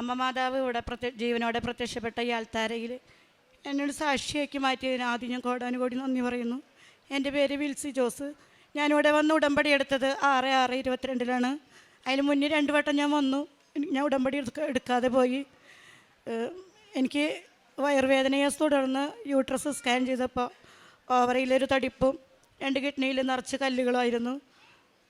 അമ്മ മാതാവ് ഇവിടെ പ്രത്യ ജീവനോടെ പ്രത്യക്ഷപ്പെട്ട ഈ ആൽത്താരയിൽ എന്നോട് സാക്ഷിയാക്കി മാറ്റിയതിന് ആദ്യം ഞാൻ കോടാനുകോടി നന്ദി പറയുന്നു. എന്റെ പേര് വിൽസി ജോസ്. ഞാനിവിടെ വന്ന് ഉടമ്പടി എടുത്തത് ആറ് ആറ് ഇരുപത്തിരണ്ടിലാണ്. അതിന് മുന്നേ രണ്ട് വട്ടം ഞാൻ വന്നു. ഞാൻ ഉടമ്പടി എടുക്ക എടുക്കാതെ പോയി. എനിക്ക് വയറുവേദനയെ തുടർന്ന് യൂട്രസ് സ്കാൻ ചെയ്തപ്പോൾ ഓവറിയിലൊരു തടിപ്പും രണ്ട് കിഡ്നിയിൽ നിറച്ച് കല്ലുകളായിരുന്നു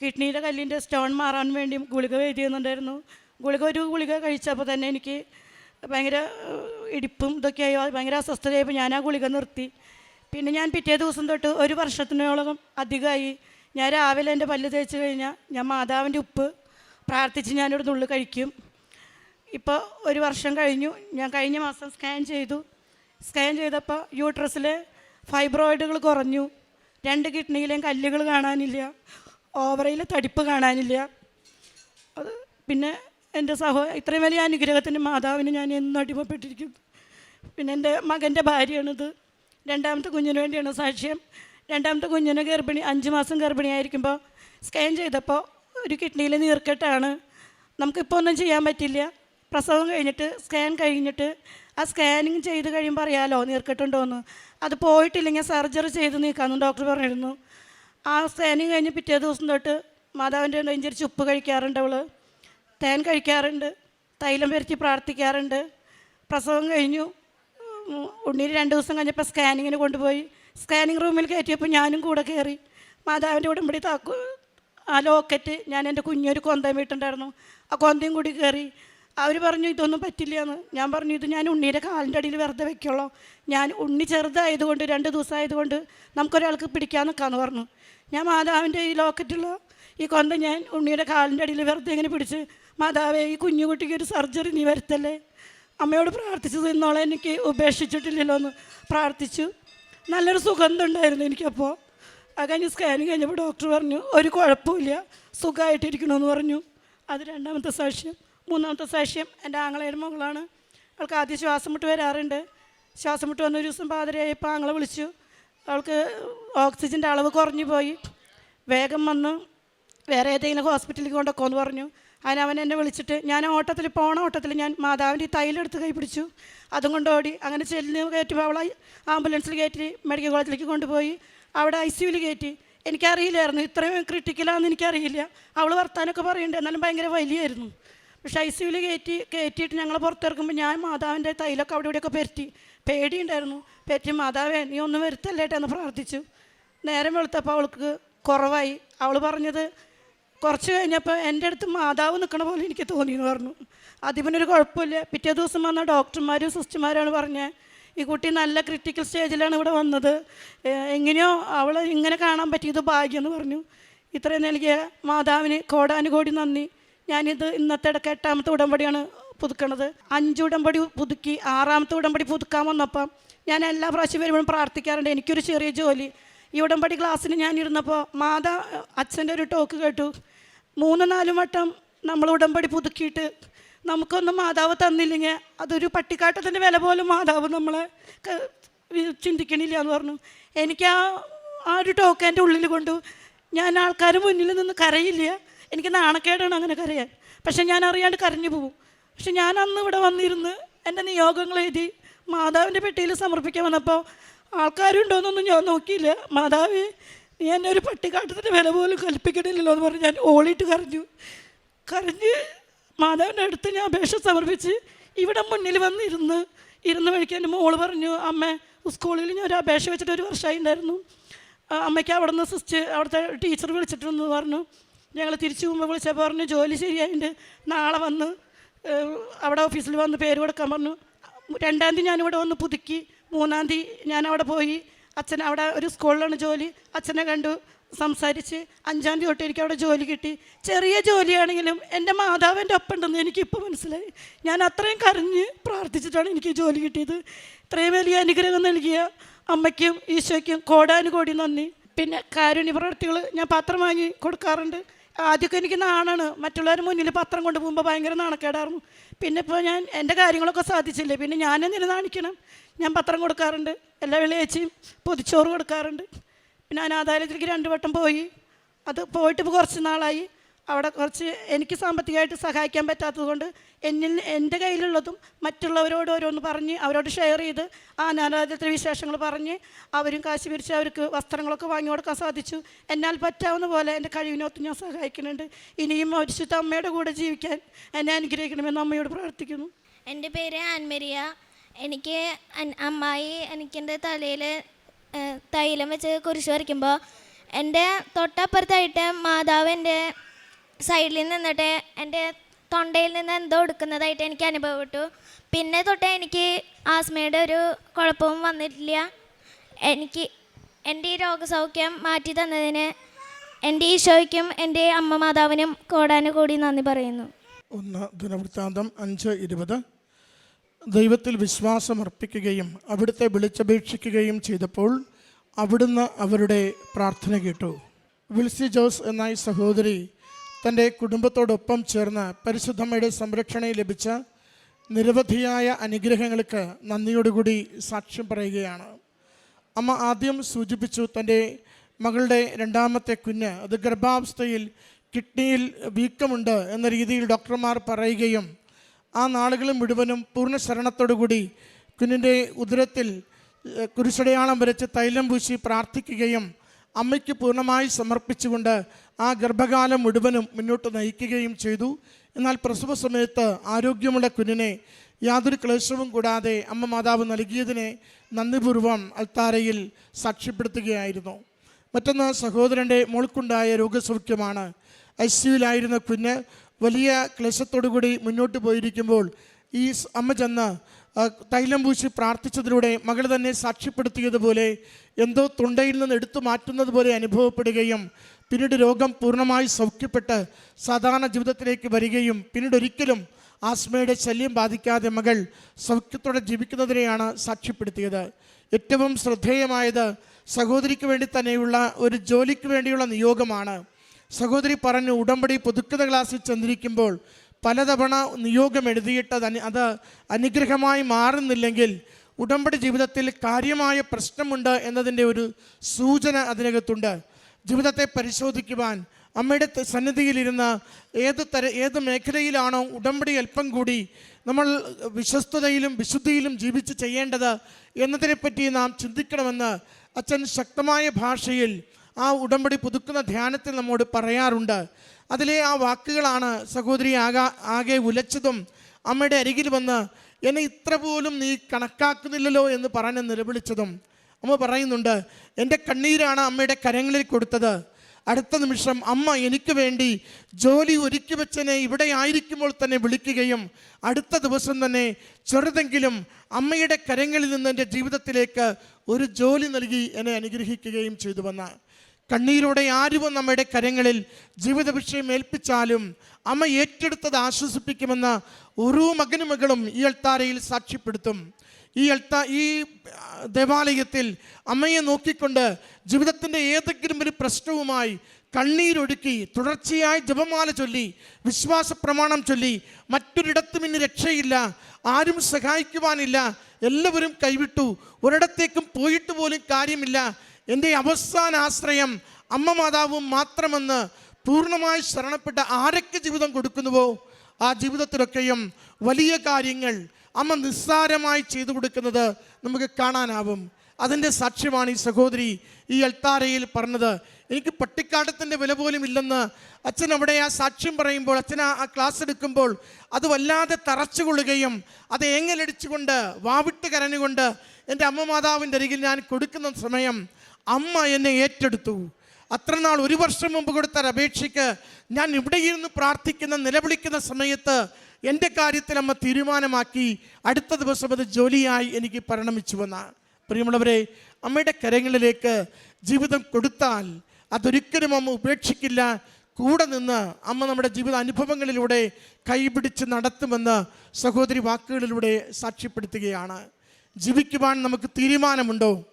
കിഡ്നിയിലെ കല്ലിന്റെ സ്റ്റോൺ മാറാൻ വേണ്ടി ഗുളിക എഴുതിയുന്നുണ്ടായിരുന്നു ഗുളിക ഒരു ഗുളിക കഴിച്ചപ്പോൾ തന്നെ എനിക്ക് ഭയങ്കര ഇടിപ്പും ഇതൊക്കെയായി ഭയങ്കര അസ്വസ്ഥതയായപ്പോൾ ഞാൻ ആ ഗുളിക നിർത്തി. പിന്നെ ഞാൻ പിറ്റേ ദിവസം തൊട്ട് ഒരു വർഷത്തിനോളം അധികമായി ഞാൻ രാവിലെ എന്റെ പല്ല് തേച്ച് കഴിഞ്ഞാൽ ഞാൻ മാതാവിന്റെ ഉപ്പ് പ്രാർത്ഥിച്ച് ഞാനൊരു നുള്ളു കഴിക്കും. ഇപ്പോൾ ഒരു വർഷം കഴിഞ്ഞു. ഞാൻ കഴിഞ്ഞ മാസം സ്കാൻ ചെയ്തു. സ്കാൻ ചെയ്തപ്പോൾ യൂട്രസിലെ ഫൈബ്രോയിഡുകൾ കുറഞ്ഞു. രണ്ട് കിഡ്നിയിലെയും കല്ലുകൾ കാണാനില്ല. ഓവറയിലെ തടിപ്പ് കാണാനില്ല. അത് പിന്നെ എന്റെ സഹോ ഇത്രയും വലിയ അനുഗ്രഹത്തിന്റെ മാതാവിന് ഞാൻ എന്നും അടിമപ്പെട്ടിരിക്കുന്നു പിന്നെ എന്റെ മകന്റെ ഭാര്യയാണിത്. രണ്ടാമത്തെ കുഞ്ഞിന് വേണ്ടിയാണ് സാക്ഷ്യം. രണ്ടാമത്തെ കുഞ്ഞിന് ഗർഭിണി അഞ്ച് മാസം ഗർഭിണിയായിരിക്കുമ്പോൾ സ്കാൻ ചെയ്തപ്പോൾ ഒരു കിഡ്നിയിൽ നീർക്കെട്ടാണ്. നമുക്കിപ്പോൾ ഒന്നും ചെയ്യാൻ പറ്റില്ല. പ്രസവം കഴിഞ്ഞിട്ട് സ്കാൻ കഴിഞ്ഞിട്ട് ആ സ്കാനിങ് ചെയ്ത് കഴിയുമ്പോൾ അറിയാലോ നീർക്കെട്ടുണ്ടോയെന്ന് അത് പോയിട്ടില്ലെങ്കിൽ സർജറി ചെയ്ത് നീക്കാമെന്ന് ഡോക്ടർ പറഞ്ഞിരുന്നു. ആ സ്കാനിങ് കഴിഞ്ഞ് പിറ്റേ ദിവസം തൊട്ട് മാതാവിന്റെ നെഞ്ചരിച്ച് ഉപ്പ് കഴിക്കാറുണ്ട് അവൾ തേൻ കഴിക്കാറുണ്ട് തൈലം പെരുത്തി പ്രാർത്ഥിക്കാറുണ്ട്. പ്രസവം കഴിഞ്ഞു. ഉണ്ണീര് രണ്ട് ദിവസം കഴിഞ്ഞപ്പോൾ സ്കാനിങ്ങിന് കൊണ്ടുപോയി. സ്കാനിങ് റൂമിൽ കയറ്റിയപ്പോൾ ഞാനും കൂടെ കയറി മാതാവിന്റെ ഉടമ്പടി താക്കു ആ ലോക്കറ്റ് ഞാൻ എന്റെ കുഞ്ഞൊരു കൊന്തയും വീട്ടുണ്ടായിരുന്നു ആ കൊന്തയും കൂടി കയറി അവർ പറഞ്ഞു ഇതൊന്നും പറ്റില്ല എന്ന് ഞാൻ പറഞ്ഞു ഇത് ഞാൻ ഉണ്ണിയുടെ കാലിന്റെ അടിയിൽ വെറുതെ വെക്കുള്ളൂ. ഞാൻ ഉണ്ണി ചെറുതായതുകൊണ്ട് രണ്ട് ദിവസമായതുകൊണ്ട് നമുക്കൊരാൾക്ക് പിടിക്കാൻ നിൽക്കാമെന്ന് പറഞ്ഞു. ഞാൻ മാതാവിന്റെ ഈ ലോക്കറ്റുള്ള ഈ കൊന്ത ഞാൻ ഉണ്ണിയുടെ കാലിന്റെ അടിയിൽ വെറുതെ ഇങ്ങനെ പിടിച്ച് മാതാവേ ഈ കുഞ്ഞുകുട്ടിക്ക് ഒരു സർജറി നീ വരുത്തല്ലേ? അമ്മയോട് പ്രാർത്ഥിച്ചു നിന്നോളെ എനിക്ക് ഉപേക്ഷിച്ചിട്ടില്ലല്ലോ എന്ന് പ്രാർത്ഥിച്ചു. നല്ലൊരു സുഗന്ധം ഉണ്ടായിരുന്നു എനിക്കപ്പോൾ അത് കഴിഞ്ഞ് സ്കാനിങ് കഴിഞ്ഞപ്പോൾ ഡോക്ടർ പറഞ്ഞു ഒരു കുഴപ്പമില്ല സുഖമായിട്ടിരിക്കണമെന്ന് പറഞ്ഞു. അത് രണ്ടാമത്തെ സാക്ഷ്യം. മൂന്നാമത്തെ സാക്ഷ്യം എന്റെ ആങ്ങളയുടെ മകളാണ്. അവൾക്ക് ആദ്യം ശ്വാസം മുട്ട് വരാറുണ്ട്. ശ്വാസം മുട്ട് വന്ന ഒരു ദിവസം പാതിരയായപ്പോൾ ആങ്ങളെ വിളിച്ചു. അവൾക്ക് ഓക്സിജന്റെ അളവ് കുറഞ്ഞു പോയി വേഗം വന്ന്. വേറെ ഏതെങ്കിലും ഹോസ്പിറ്റലിൽ കൊണ്ടൊക്കെ എന്ന് പറഞ്ഞു. അതിന് അവൻ എന്നെ വിളിച്ചിട്ട് ഞാൻ ഓട്ടത്തിൽ പോണ ഓട്ടത്തിൽ ഞാൻ മാതാവിന്റെ ഈ തൈലെടുത്ത് കൈ പിടിച്ചു. അതും കൊണ്ട് ഓടി അങ്ങനെ ചെല്ലിന് കയറ്റുമ്പോൾ അവളെ ആംബുലൻസിൽ കയറ്റി മെഡിക്കൽ കോളേജിലേക്ക് കൊണ്ടുപോയി. അവിടെ ഐ സിയുവിൽ കയറ്റി. എനിക്കറിയില്ലായിരുന്നു. ഇത്രയും ക്രിട്ടിക്കലാണെന്ന് എനിക്കറിയില്ല. അവൾ വർത്താനൊക്കെ പറയുന്നുണ്ട്. എന്നാലും ഭയങ്കര വലിയായിരുന്നു. പക്ഷേ ഐ സിയുവിൽ കയറ്റി കയറ്റിയിട്ട് ഞങ്ങൾ പുറത്തിറക്കുമ്പോൾ ഞാൻ മാതാവിന്റെ തൈലൊക്കെ അവിടെ ഇവിടെയൊക്കെ പെരട്ടി. പേടിയുണ്ടായിരുന്നു. പെറ്റി മാതാവേ നീ ഒന്നും വരുത്തല്ലേട്ടെന്ന് പ്രാർത്ഥിച്ചു. നേരം വെളുത്തപ്പോൾ അവൾക്ക് കുറവായി. അവൾ പറഞ്ഞത് കുറച്ച് കഴിഞ്ഞപ്പോൾ എന്റെ അടുത്ത് മാതാവ് നിൽക്കണ പോലെ എനിക്ക് തോന്നി എന്ന് പറഞ്ഞു. അതിവനൊരു കുഴപ്പമില്ല. പിറ്റേ ദിവസം വന്ന ഡോക്ടർമാരും സിസ്റ്റർമാരാണ് പറഞ്ഞത് ഈ കുട്ടി നല്ല ക്രിട്ടിക്കൽ സ്റ്റേജിലാണ് ഇവിടെ വന്നത്. എങ്ങനെയോ അവൾ ഇങ്ങനെ കാണാൻ പറ്റിയത് ഭാഗ്യം എന്ന് പറഞ്ഞു. ഇത്രയും നൽകിയ മാതാവിന് കോടാനുകോടി നന്ദി. ഞാനിത് ഇന്നത്തെ ഇടയ്ക്ക് എട്ടാമത്തെ ഉടമ്പടിയാണ് പുതുക്കണത്. അഞ്ച് ഉടമ്പടി പുതുക്കി ആറാമത്തെ ഉടമ്പടി പുതുക്കാൻ വന്നപ്പം ഞാൻ എല്ലാ പ്രാവശ്യം വരുമ്പോഴും പ്രാർത്ഥിക്കാറുണ്ട്. എനിക്കൊരു ചെറിയ ജോലി. ഈ ഉടമ്പടി ക്ലാസ്സിന് ഞാൻ ഇരുന്നപ്പോൾ മാതാ അച്ഛന്റെ ഒരു ടോക്ക് കേട്ടു. മൂന്ന് നാല് വട്ടം നമ്മൾ ഉടമ്പടി പുതുക്കിയിട്ട് നമുക്കൊന്നും മാതാവ് തന്നില്ലെങ്കിൽ അതൊരു പട്ടിക്കാട്ടത്തിന്റെ വില പോലും മാതാവ് നമ്മളെ ചിന്തിക്കണില്ല എന്ന് പറഞ്ഞു. എനിക്ക് ആ ആ ഒരു ടോക്ക് എന്റെ ഉള്ളിൽ കൊണ്ടു ഞാൻ ആൾക്കാർ മുന്നിൽ നിന്ന് കരയില്ല. എനിക്ക് നാണക്കേടാണ് അങ്ങനെ കരയാൻ. പക്ഷെ ഞാൻ അറിയാണ്ട് കരഞ്ഞു പോകും. പക്ഷെ ഞാൻ അന്ന് ഇവിടെ വന്നിരുന്ന് എന്റെ നിയോഗങ്ങൾ എഴുതി മാതാവിന്റെ പെട്ടിയിൽ സമർപ്പിക്കാൻ വന്നപ്പോൾ ആൾക്കാരുണ്ടോയെന്നൊന്നും ഞാൻ നോക്കിയില്ല. മാതാവേ നീ എന്നെ ഒരു പട്ടിക്കാട്ടത്തിന്റെ വില പോലും കൽപ്പിക്കണില്ലല്ലോ എന്ന് പറഞ്ഞ് ഞാൻ ഓളിയിട്ട് കരഞ്ഞു. കരഞ്ഞ് മാതാവിന്റെ അടുത്ത് ഞാൻ അപേക്ഷ സമർപ്പിച്ച് ഇവിടെ മുന്നിൽ വന്നിരുന്ന് ഇരുന്ന് വഴിക്ക് എന്റെ മോൾ പറഞ്ഞു അമ്മ സ്കൂളിൽ ഞാൻ ഒരു അപേക്ഷ വെച്ചിട്ട് ഒരു വർഷമായി ഉണ്ടായിരുന്നു. അമ്മയ്ക്ക് അവിടെ നിന്ന് സിസ്റ്റ് അവിടുത്തെ ടീച്ചർ വിളിച്ചിട്ടുണ്ടെന്ന് പറഞ്ഞു. ഞങ്ങൾ തിരിച്ചു പോകുമ്പോൾ വിളിച്ചപ്പോൾ പറഞ്ഞു ജോലി ശരിയായിട്ട് നാളെ വന്ന് അവിടെ ഓഫീസിൽ വന്ന് പേര് കൊടുക്കാൻ പറഞ്ഞു. രണ്ടാം തീയതി ഞാനിവിടെ വന്ന് പുതുക്കി. മൂന്നാം തീയതി ഞാൻ അവിടെ പോയി. അച്ഛൻ അവിടെ ഒരു സ്കൂളിലാണ് ജോലി. അച്ഛനെ കണ്ടു സംസാരിച്ച് അഞ്ചാം തീയതി തൊട്ട് എനിക്ക് അവിടെ ജോലി കിട്ടി. ചെറിയ ജോലിയാണെങ്കിലും എന്റെ മാതാവ് എന്റെ ഒപ്പം ഉണ്ടെന്ന് എനിക്കിപ്പോൾ മനസ്സിലായി. ഞാൻ അത്രയും കരഞ്ഞ് പ്രാർത്ഥിച്ചിട്ടാണ് എനിക്ക് ജോലി കിട്ടിയത്. ഇത്രയും വലിയ അനുഗ്രഹം നൽകിയ അമ്മയ്ക്കും ഈശോയ്ക്കും കോടാനുകോടി നന്ദി. പിന്നെ കാരുണ്യ പ്രവർത്തികൾ ഞാൻ പത്രം വാങ്ങി കൊടുക്കാറുണ്ട്. ആദ്യമൊക്കെ എനിക്ക് നാണാണ്. മറ്റുള്ളവർ മുന്നിൽ പത്രം കൊണ്ട് പോകുമ്പോൾ ഭയങ്കര നാണക്കേടായിരുന്നു. പിന്നെ ഇപ്പോൾ ഞാൻ എന്റെ കാര്യങ്ങളൊക്കെ സാധിച്ചില്ലേ? പിന്നെ ഞാനെന്തിനു നാണിക്കണം? ഞാൻ പത്രം കൊടുക്കാറുണ്ട്. എല്ലാ വെള്ളിയാഴ്ചയും പൊതിച്ചോറ് കൊടുക്കാറുണ്ട്. പിന്നെ അനാഥാലയത്തിലേക്ക് രണ്ട് വട്ടം പോയി. അത് പോയിട്ട് ഇപ്പോൾ കുറച്ച് നാളായി. അവിടെ കുറച്ച് എനിക്ക് സാമ്പത്തികമായിട്ട് സഹായിക്കാൻ പറ്റാത്തതുകൊണ്ട് എന്നിൽ എന്റെ കയ്യിലുള്ളതും മറ്റുള്ളവരോട് ഓരോന്ന് പറഞ്ഞ് അവരോട് ഷെയർ ചെയ്ത് ആ അനാഥാലയത്തിലെ വിശേഷങ്ങൾ പറഞ്ഞ് അവരും കാശ് പിരിച്ച് അവർക്ക് വസ്ത്രങ്ങളൊക്കെ വാങ്ങി കൊടുക്കാൻ സാധിച്ചു. എന്നാൽ പറ്റാവുന്ന പോലെ എന്റെ കഴിവിനൊത്ത് ഞാൻ സഹായിക്കുന്നുണ്ട്. ഇനിയും മരിച്ചിട്ട് അമ്മയുടെ കൂടെ ജീവിക്കാൻ എന്നെ അനുഗ്രഹിക്കണമെന്ന് അമ്മയോട് പ്രാർത്ഥിക്കുന്നു. എന്റെ പേര് ആൻമരിയ. എനിക്ക് അമ്മായി എനിക്കെന്റെ തലയിൽ തൈലം വെച്ച് കുരിശ് വരയ്ക്കുമ്പോൾ എന്റെ തൊട്ടപ്പുറത്തായിട്ട് മാതാവ് എന്റെ സൈഡിൽ നിന്നിട്ട് എന്റെ തൊണ്ടയിൽ നിന്ന് എന്തോ എടുക്കുന്നതായിട്ട് എനിക്ക് അനുഭവപ്പെട്ടു. പിന്നെ തൊട്ട് എനിക്ക് ആസ്മയുടെ ഒരു കുഴപ്പവും വന്നിട്ടില്ല. എനിക്ക് എന്റെ ഈ രോഗസൗഖ്യം മാറ്റി തന്നതിന് എന്റെ ഈശോയ്ക്കും എന്റെ അമ്മ മാതാവിനും കോടാനുകൂടി നന്ദി പറയുന്നു. ഒന്ന് ദിനവൃത്താന്തം അഞ്ച് ഇരുപത്. ദൈവത്തിൽ വിശ്വാസമർപ്പിക്കുകയും അവിടുത്തെ വിളിച്ചപേക്ഷിക്കുകയും ചെയ്തപ്പോൾ അവിടുന്ന് അവരുടെ പ്രാർത്ഥന കേട്ടു. വിൽസി ജോസ് എന്ന ഈ സഹോദരി തന്റെ കുടുംബത്തോടൊപ്പം ചേർന്ന് പരിശുദ്ധമ്മയുടെ സംരക്ഷണയിൽ ലഭിച്ച നിരവധിയായ അനുഗ്രഹങ്ങൾക്ക് നന്ദിയോടുകൂടി സാക്ഷ്യം പറയുകയാണ്. അമ്മ ആദ്യം സൂചിപ്പിച്ചു തന്റെ മകളുടെ രണ്ടാമത്തെ കുഞ്ഞ് അത് ഗർഭാവസ്ഥയിൽ കിഡ്നിയിൽ വീക്കമുണ്ട് എന്ന രീതിയിൽ ഡോക്ടർമാർ പറയുകയും ആ നാളുകൾ മുഴുവനും പൂർണ ശരണത്തോടുകൂടി കുഞ്ഞിന്റെ ഉദരത്തിൽ കുരിശടയാളം വരച്ച് തൈലം പൂശി പ്രാർത്ഥിക്കുകയും അമ്മയ്ക്ക് പൂർണമായി സമർപ്പിച്ചുകൊണ്ട് ആ ഗർഭകാലം മുഴുവനും മുന്നോട്ട് നയിക്കുകയും ചെയ്തു. എന്നാൽ പ്രസവ സമയത്ത് ആരോഗ്യമുള്ള കുഞ്ഞിനെ യാതൊരു ക്ലേശവും കൂടാതെ അമ്മ മാതാവ് നൽകിയതിനെ നന്ദിപൂർവം അൽത്താരയിൽ സാക്ഷ്യപ്പെടുത്തുകയായിരുന്നു. മറ്റൊന്ന് സഹോദരന്റെ മോൾക്കുണ്ടായ രോഗസൗഖ്യമാണ്. ഐ സിയുലായിരുന്ന കുഞ്ഞ് വലിയ ക്ലേശത്തോടുകൂടി മുന്നോട്ട് പോയിരിക്കുമ്പോൾ ഈ അമ്മ ചെന്ന് തൈലം പൂശി പ്രാർത്ഥിച്ചതിലൂടെ മകൾ തന്നെ സാക്ഷ്യപ്പെടുത്തിയതുപോലെ എന്തോ തൊണ്ടയിൽ നിന്ന് എടുത്തു മാറ്റുന്നത് പോലെ അനുഭവപ്പെടുകയും പിന്നീട് രോഗം പൂർണമായി സൗഖ്യപ്പെട്ട് സാധാരണ ജീവിതത്തിലേക്ക് വരികയും പിന്നീട് ഒരിക്കലും ആസ്മയുടെ ശല്യം ബാധിക്കാതെ മകൾ സൗഖ്യത്തോടെ ജീവിക്കുന്നതിനെയാണ് സാക്ഷ്യപ്പെടുത്തിയത്. ഏറ്റവും ശ്രദ്ധേയമായത് സഹോദരിക്ക് വേണ്ടി തന്നെയുള്ള ഒരു ജോലിക്ക് വേണ്ടിയുള്ള നിയോഗമാണ്. സഹോദരി പറഞ്ഞു ഉടമ്പടി പുതുക്കുന്ന ക്ലാസ്സിൽ ചെന്നിരിക്കുമ്പോൾ പലതവണ നിയോഗം എഴുതിയിട്ട് അത് അനു- അത് അനുഗ്രഹമായി മാറുന്നില്ലെങ്കിൽ ഉടമ്പടി ജീവിതത്തിൽ കാര്യമായ പ്രശ്നമുണ്ട് എന്നതിന്റെ ഒരു സൂചന അതിനകത്തുണ്ട്. ജീവിതത്തെ പരിശോധിക്കുവാൻ അമ്മയുടെ സന്നിധിയിലിരുന്ന് ഏത് തര ഏത് മേഖലയിലാണോ ഉടമ്പടി അല്പം കൂടി നമ്മൾ വിശ്വസ്തതയിലും വിശുദ്ധിയിലും ജീവിച്ച് ചെയ്യേണ്ടത് എന്നതിനെപ്പറ്റി നാം ചിന്തിക്കണമെന്ന് അച്ഛൻ ശക്തമായ ഭാഷയിൽ ആ ഉടമ്പടി പുതുക്കുന്ന ധ്യാനത്തിൽ നമ്മോട് പറയാറുണ്ട്. അതിലെ ആ വാക്കുകളാണ് സഹോദരി ആകാ ആകെ ഉലച്ചതും അമ്മയുടെ അരികിൽ വന്ന് എന്നെ ഇത്ര പോലും നീ കണക്കാക്കുന്നില്ലല്ലോ എന്ന് പറഞ്ഞ് നിലവിളിച്ചതും അമ്മ പറയുന്നുണ്ട് എന്റെ കണ്ണീരാണ് അമ്മയുടെ കരങ്ങളിൽ കൊടുത്തത്. അടുത്ത നിമിഷം അമ്മ എനിക്ക് വേണ്ടി ജോലി ഒരുക്കി വെച്ചനെ ഇവിടെ ആയിരിക്കുമ്പോൾ തന്നെ വിളിക്കുകയും അടുത്ത ദിവസം തന്നെ ചെറുതെങ്കിലും അമ്മയുടെ കരങ്ങളിൽ നിന്ന് എന്റെ ജീവിതത്തിലേക്ക് ഒരു ജോലി നൽകി എന്നെ അനുഗ്രഹിക്കുകയും ചെയ്തു വന്ന കണ്ണീരോടെ ആരും നമ്മുടെ കരങ്ങളിൽ ജീവിത വിഷയം ഏൽപ്പിച്ചാലും അമ്മ ഏറ്റെടുത്തത് ആശ്വസിപ്പിക്കുമെന്ന് ഓരോ മകനും മകളും ഈ അൾത്താരയിൽ സാക്ഷ്യപ്പെടുത്തും. ഈ അൾത്താ ഈ ദേവാലയത്തിൽ അമ്മയെ നോക്കിക്കൊണ്ട് ജീവിതത്തിന്റെ ഏതെങ്കിലും ഒരു പ്രശ്നവുമായി കണ്ണീരൊടുക്കി തുടർച്ചയായി ജപമാല ചൊല്ലി വിശ്വാസ പ്രമാണം ചൊല്ലി മറ്റൊരിടത്തും ഇനി രക്ഷയില്ല ആരും സഹായിക്കുവാനില്ല എല്ലാവരും കൈവിട്ടു ഒരിടത്തേക്കും പോയിട്ട് പോലും കാര്യമില്ല എന്റെ അവസാന ആശ്രയം അമ്മ മാതാവും മാത്രമെന്ന് പൂർണമായി ശരണപ്പെട്ട ആരൊക്കെ ജീവിതം കൊടുക്കുന്നുവോ ആ ജീവിതത്തിലൊക്കെയും വലിയ കാര്യങ്ങൾ അമ്മ നിസ്സാരമായി ചെയ്തു കൊടുക്കുന്നത് നമുക്ക് കാണാനാവും. അതിന്റെ സാക്ഷ്യമാണ് ഈ സഹോദരി ഈ എൽത്താരയിൽ പറഞ്ഞത്. എനിക്ക് പട്ടിക്കാട്ടത്തിന്റെ വില പോലും ഇല്ലെന്ന് അച്ഛൻ അവിടെ ആ സാക്ഷ്യം പറയുമ്പോൾ അച്ഛൻ ആ- ക്ലാസ് എടുക്കുമ്പോൾ അത് വല്ലാതെ തറച്ചുകൊള്ളുകയും അത് ഏങ്ങലടിച്ചുകൊണ്ട് വാവിട്ട് കരഞ്ഞുകൊണ്ട് എന്റെ അമ്മ മാതാവിന്റെ അരികിൽ ഞാൻ കൊടുക്കുന്ന സമയം അമ്മ എന്നെ ഏറ്റെടുത്തു. അത്ര നാൾ ഒരു വർഷം മുമ്പ് കൊടുത്ത അപേക്ഷയ്ക്ക് ഞാൻ ഇവിടെ ഇരുന്ന് പ്രാർത്ഥിക്കുന്ന നിലവിളിക്കുന്ന സമയത്ത് എന്റെ കാര്യത്തിൽ അമ്മ തീരുമാനമാക്കി അടുത്ത ദിവസം അത് ജോലിയായി എനിക്ക് പരിണമിച്ചു വന്നാണ് പ്രിയമുള്ളവരെ അമ്മയുടെ കരങ്ങളിലേക്ക് ജീവിതം കൊടുത്താൽ അതൊരിക്കലും അമ്മ ഉപേക്ഷിക്കില്ല. കൂടെ നിന്ന് അമ്മ നമ്മുടെ ജീവിത അനുഭവങ്ങളിലൂടെ കൈപിടിച്ച് നടത്തുമെന്ന് സഹോദരി വാക്കുകളിലൂടെ സാക്ഷ്യപ്പെടുത്തുകയാണ്. ജീവിക്കുവാൻ നമുക്ക് തീരുമാനമുണ്ടോ?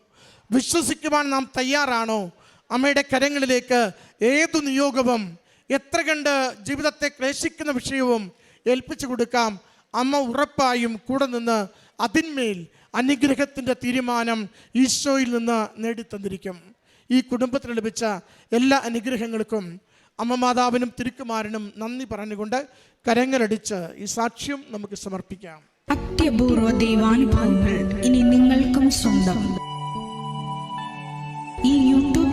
വിശ്വസിക്കുവാൻ നാം തയ്യാറാണോ? അമ്മയുടെ കരങ്ങളിലേക്ക് ഏതു നിയോഗവും എത്ര കണ്ട് ജീവിതത്തെ ക്ലേശിക്കുന്ന വിഷയവും ഏൽപ്പിച്ചു കൊടുക്കാം. അമ്മ ഉറപ്പായും കൂടെ നിന്ന് അതിന്മേൽ അനുഗ്രഹത്തിന്റെ തീരുമാനം ഈശോയിൽ നിന്ന് നേടിത്തന്നിരിക്കും. ഈ കുടുംബത്തിന് ലഭിച്ച എല്ലാ അനുഗ്രഹങ്ങൾക്കും അമ്മ മാതാവിനും തിരുക്കുമാരനും നന്ദി പറഞ്ഞുകൊണ്ട് കരങ്ങളടിച്ച് ഈ സാക്ഷ്യം നമുക്ക് സമർപ്പിക്കാം. അത്യപൂർവ ദൈവാനുഭവങ്ങൾ ഇനി നിങ്ങൾക്കും സ്വന്തം.